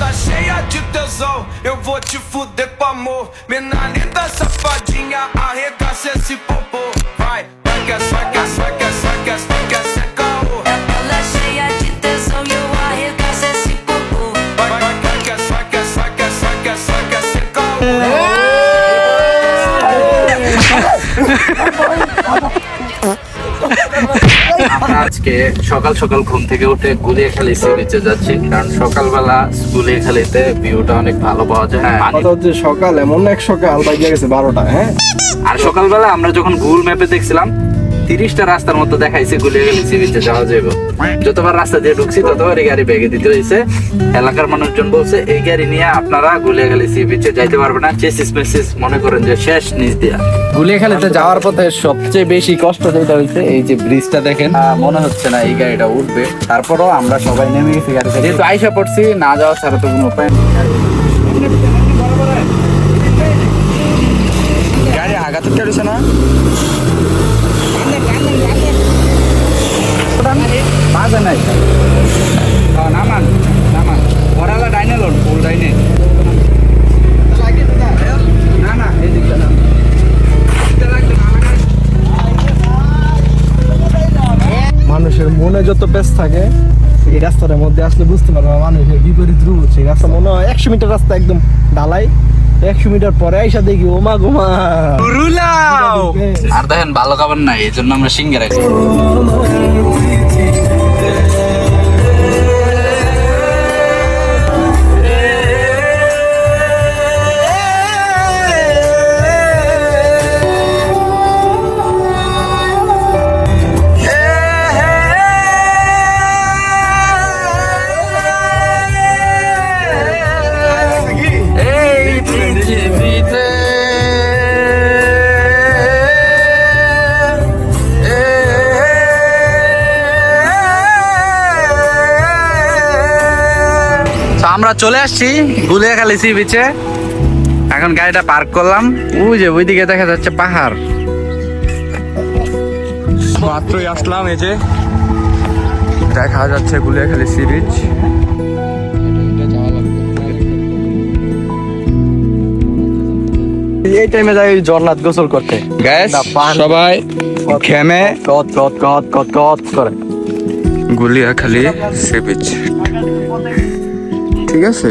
tá cheia de tesão. Eu vou te fuder com amor. Mina linda, safadinha, arregaça esse popô. Vai, vai que é só que é só que é só que é só que é só caô. Ela é cheia de tesão e eu arregaço esse popô. Vai, vai que é só que é só que é só que é só que é só caô. আজকে সকাল সকাল ঘুম থেকে উঠে Guliakhali C বিচে যাচ্ছি। কারণ সকালবেলা গুলিয়াখালীতে ভিউটা অনেক ভালো পাওয়া যায়। হ্যাঁ, কথা হচ্ছে সকাল এমন এক সকাল বাইক গেছে বারোটা হ্যাঁ? আর সকালবেলা আমরা যখন গুগল ম্যাপে দেখছিলাম তিরিশটা রাস্তার মতো দেখাইছে গুলিয়াখালী সি বিচে যাওয়া যাবে যতবার রাস্তা দিয়ে ঢুকছি ততবার এই গাড়ি ব্যাগে দিতে হয়েছে এলাকার মানুষজন বলছে এই গাড়ি নিয়ে আপনারা গুলিয়াখালী সি বিচে যাইতে পারবেন না। চেসিস মেসিস মনে করেন যে শেষ নিচ দিয়া। গুলিয়াখালীতে যাওয়ার পথে সবচেয়ে বেশি কষ্ট যেটা হয়েছে এই যে ব্রিজটা দেখেন। মনে হচ্ছে না এই গাড়িটা উঠবে। তারপরও আমরা সবাই নেমে গেছি গাড়ি যেহেতু আইসা পড়ছি না যাওয়া ছাড়া তো কোনো উপায় নেই। গাড়ি আঘাত কেটেছে না? মনে যত ব্যস্ত থাকে এই রাস্তার মধ্যে আসলে বুঝতে পারব মানুষের বিপরীত রূপ হচ্ছে রাস্তা। মনে হয় একশো মিটার রাস্তা একদম ডালাই একশো মিটার পরে আইসা দেখি ওমা গোমা আর দেখেন ভালো খাবার নাই এই জন্য আমরা সিঙ্গে রাখছি। আমরা চলে আসছি গুলিয়াখালী সি বিচে এখন গাড়িটা পার্ক করলাম। ওই যে ওইদিকে দেখা যাচ্ছে পাহাড়। মাত্রই আসলাম এই যে। দেখা যাচ্ছে গুলিয়াখালী সি বিচ এই টাইমে যাই জগন্নাথ গোসল করতে। গ্যাস। সবাই খেমে কত কত কত কত কত করে। গুলিয়াখালী সি বিচ ঠিক আছে?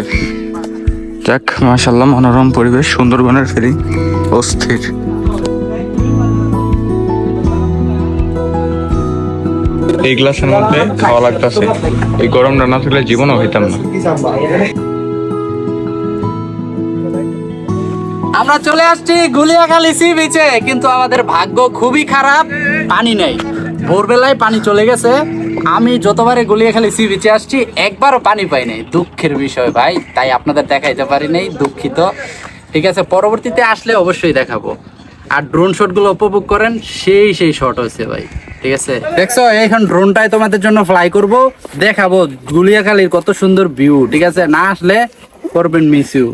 যাক মাশাল্লাহ মনোরম পরিবেশ সুন্দরবনের ফেরি অস্থির। এই গ্লাসের মধ্যে খাওয়া লাগতেছে। এই গরমটা না থাকলে জীবনও হইতাম না। আমরা চলে আসছি গুলিয়াখালী সি বিচে কিন্তু আমাদের ভাগ্য খুবই খারাপ পানি নেই। ভোরবেলায় পানি চলে গেছে। আমি যতবারে গুলিয়াখালী সি বিচে আসছি, একবারও পানি পাই নাই। দুঃখের বিষয় ভাই, তাই আপনাদের দেখাইতে পারি নাই, দুঃখিত। ঠিক আছে, পরবর্তীতে আসলে অবশ্যই দেখাবো। আর ড্রোন শটগুলো উপভোগ করেন, সেই সেই শট হয়েছে ভাই। ঠিক আছে? দেখছ এখন ড্রোনটাই তোমাদের জন্য ফ্লাই করব। দেখাবো গুলিয়াখালীর কত সুন্দর ভিউ ঠিক আছে? না আসলে করবেন miss you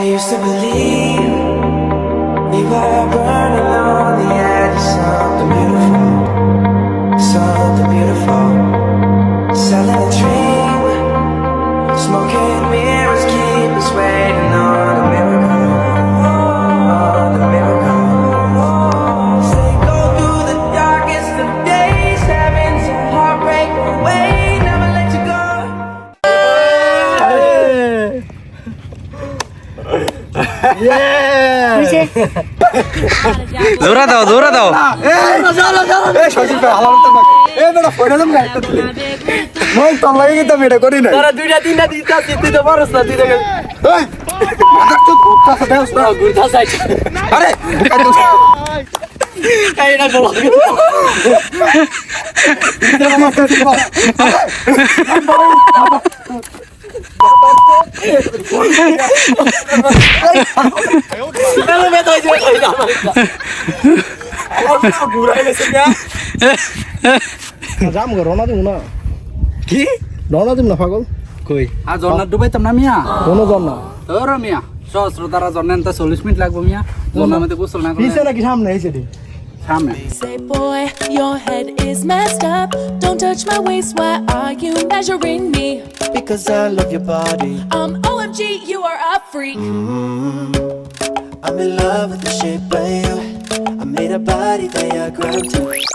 I used to believe জোরা দাও জোরা দাও। আরে যাম গো রওনা দিব না। কি? রওনা দিব না পাগল। কই? আর জন্নাত ডুবাইতাম না মিয়া? কোনো জন না। তোর মিয়া। সহস্র তারা তা চল্লিশ মিনিট লাগবো মিয়া। জন্নার মধ্যে গোসল না পিছে নাকি সামনে এই comment. Say, boy, your head is messed up. Don't touch my waist. Why are you measuring me? Because I love your body. Um, OMG, you are a freak. Mm-hmm. I'm in love with the shape of you. I made a body that I grabbed.